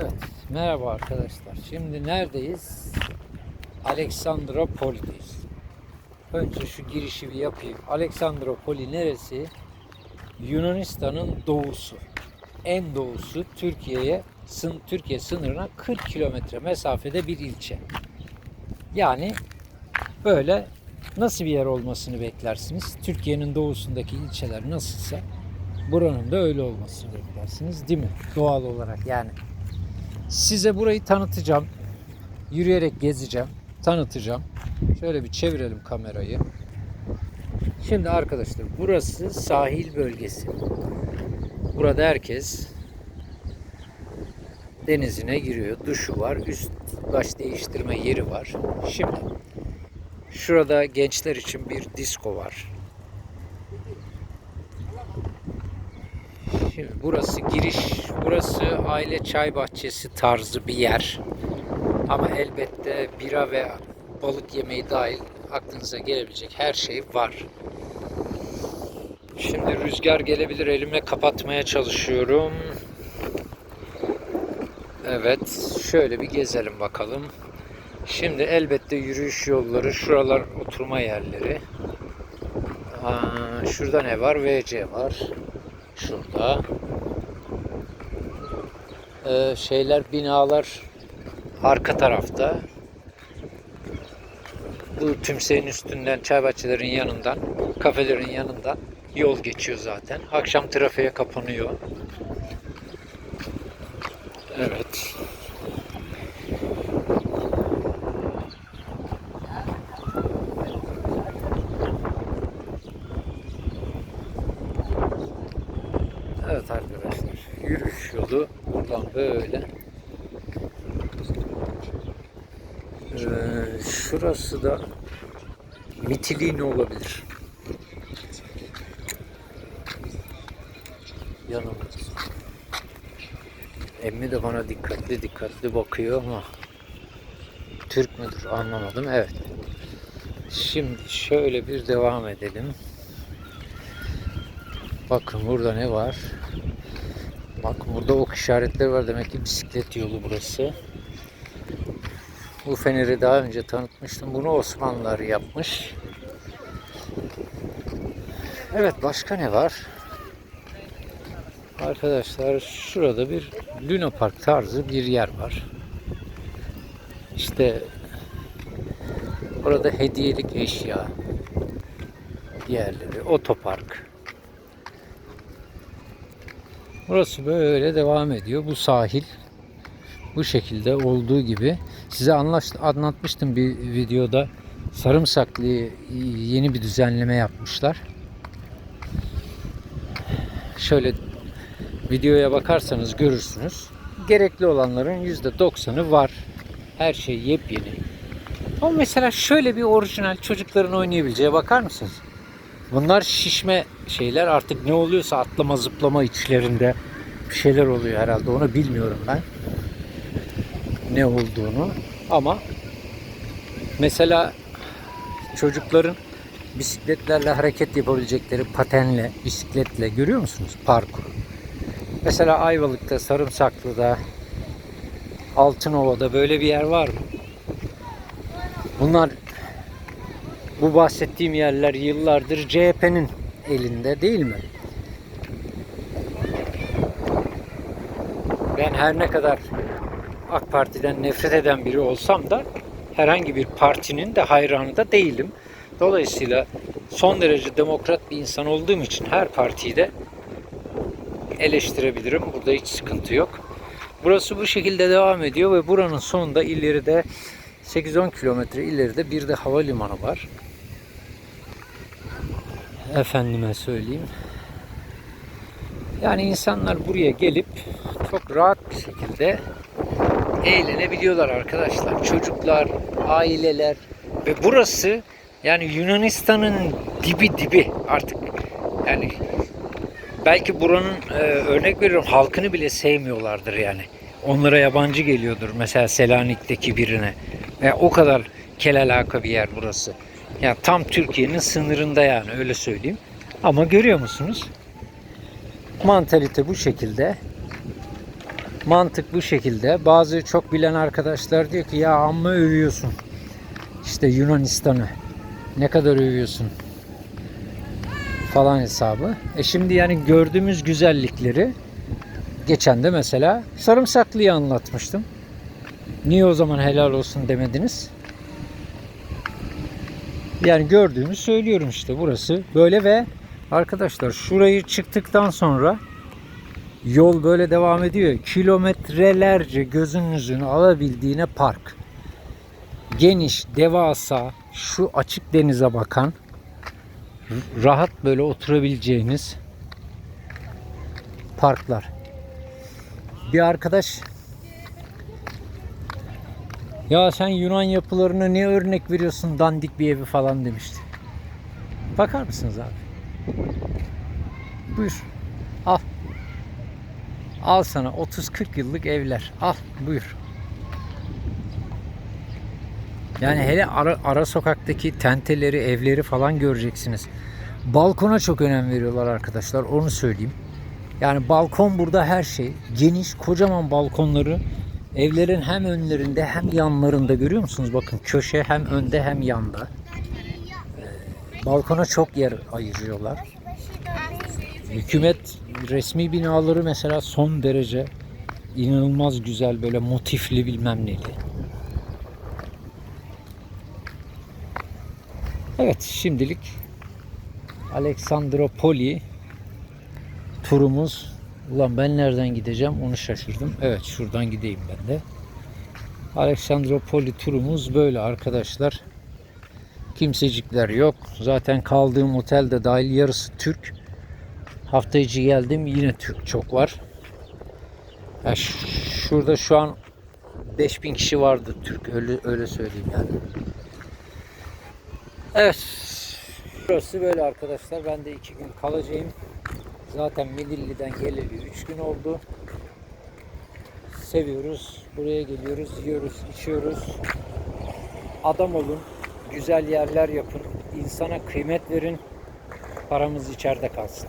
Evet, merhaba arkadaşlar. Şimdi neredeyiz? Aleksandropoli'deyiz. Önce şu girişi bir yapayım. Aleksandropoli neresi? Yunanistan'ın doğusu. En doğusu Türkiye'ye Türkiye sınırına 40 kilometre mesafede bir ilçe. Yani böyle nasıl bir yer olmasını beklersiniz? Türkiye'nin doğusundaki ilçeler nasılsa buranın da öyle olmasını beklersiniz değil mi? Doğal olarak yani. Size burayı tanıtacağım. Yürüyerek gezeceğim. Tanıtacağım. Şöyle bir çevirelim kamerayı. Şimdi arkadaşlar burası sahil bölgesi. Burada herkes denizine giriyor. Duşu var. Üst baş değiştirme yeri var. Şimdi şurada gençler için bir disko var. Şimdi burası giriş, burası aile çay bahçesi tarzı bir yer. Ama elbette bira ve balık yemeği dahil aklınıza gelebilecek her şey var. Şimdi rüzgar gelebilir elimle kapatmaya çalışıyorum. Evet, şöyle bir gezelim bakalım. Şimdi elbette yürüyüş yolları, şuralar oturma yerleri. Aa, şurada ne var? VC var. Şurada. Ee, şeyler, binalar arka tarafta. Bu tümseyin üstünden, çay bahçelerin yanından, kafelerin yanından yol geçiyor zaten. Akşam trafiğe kapanıyor. Evet. Evet arkadaşlar. Yolu buradan böyle. Ee, şurası da Mitilini olabilir. Yanımız. Emmi de bana dikkatli dikkatli bakıyor ama Türk müdür anlamadım. Evet. Şimdi şöyle bir devam edelim. Bakın burada ne var? Bakın burada ok işaretleri var. Demek ki bisiklet yolu burası. Bu feneri daha önce tanıtmıştım. Bunu Osmanlılar yapmış. Evet başka ne var? Arkadaşlar şurada bir Luna Park tarzı bir yer var. İşte orada hediyelik eşya yerleri, otopark. Burası böyle devam ediyor. Bu sahil bu şekilde olduğu gibi size anlatmıştım bir videoda Sarımsaklı yeni bir düzenleme yapmışlar. Şöyle videoya bakarsanız görürsünüz. Gerekli olanların %90'ı var. Her şey yepyeni. Ama mesela şöyle bir orijinal çocukların oynayabileceği bakar mısınız? Bunlar şişme şeyler artık ne oluyorsa atlama zıplama içlerinde bir şeyler oluyor herhalde onu bilmiyorum ben ne olduğunu ama mesela çocukların bisikletlerle hareket yapabilecekleri patenle, bisikletle görüyor musunuz parkur? Mesela Ayvalık'ta, Sarımsaklı'da, Altınova'da böyle bir yer var mı? Bunlar bu bahsettiğim yerler yıllardır CHP'nin elinde değil mi? Ben her ne kadar AK Parti'den nefret eden biri olsam da herhangi bir partinin de hayranı da değilim. Dolayısıyla son derece demokrat bir insan olduğum için her partiyi de eleştirebilirim. Burada hiç sıkıntı yok. Burası bu şekilde devam ediyor ve buranın sonunda ileride 8-10 kilometre ileride bir de havalimanı var. Efendime söyleyeyim. Yani insanlar buraya gelip çok rahat bir şekilde eğlenebiliyorlar arkadaşlar. Çocuklar, aileler ve burası yani Yunanistan'ın dibi dibi artık yani belki buranın e, örnek veriyorum halkını bile sevmiyorlardır yani. Onlara yabancı geliyordur mesela Selanik'teki birine. Ve o kadar kelalaka bir yer burası. Yani tam Türkiye'nin sınırında yani öyle söyleyeyim. Ama görüyor musunuz? Mantalite bu şekilde. Mantık bu şekilde. Bazı çok bilen arkadaşlar diyor ki ya amma övüyorsun. İşte Yunanistan'ı. Ne kadar övüyorsun. Falan hesabı. E şimdi yani gördüğümüz güzellikleri geçen de mesela sarımsaklıyı anlatmıştım. Niye o zaman helal olsun demediniz? Yani gördüğümü söylüyorum işte burası böyle ve arkadaşlar şurayı çıktıktan sonra yol böyle devam ediyor. Kilometrelerce gözünüzün alabildiğine park. Geniş, devasa, şu açık denize bakan rahat böyle oturabileceğiniz parklar. Bir arkadaş ya sen Yunan yapılarına ne örnek veriyorsun dandik bir evi falan demişti. Bakar mısınız abi? Buyur. Al. Al sana 30-40 yıllık evler. Al buyur. Yani hele ara, ara sokaktaki tenteleri, evleri falan göreceksiniz. Balkona çok önem veriyorlar arkadaşlar. Onu söyleyeyim. Yani balkon burada her şey. Geniş, kocaman balkonları evlerin hem önlerinde hem yanlarında görüyor musunuz? Bakın köşe hem önde hem yanda. Ee, Balkona çok yer ayırıyorlar. Hükümet resmi binaları mesela son derece inanılmaz güzel böyle motifli bilmem neli. Evet şimdilik Aleksandropoli turumuz. Ulan ben nereden gideceğim onu şaşırdım. Evet şuradan gideyim ben de. Aleksandropoli turumuz böyle arkadaşlar. Kimsecikler yok. Zaten kaldığım otel de dahil yarısı Türk. Hafta içi geldim yine Türk çok var. Ya ş- şurada şu an 5000 kişi vardı Türk öyle öyle söyleyeyim yani. Evet. Burası böyle arkadaşlar. Ben de iki gün kalacağım. Zaten Midilli'den geleli 3 gün oldu. Seviyoruz. Buraya geliyoruz, yiyoruz, içiyoruz. Adam olun. Güzel yerler yapın. insana kıymet verin. Paramız içeride kalsın.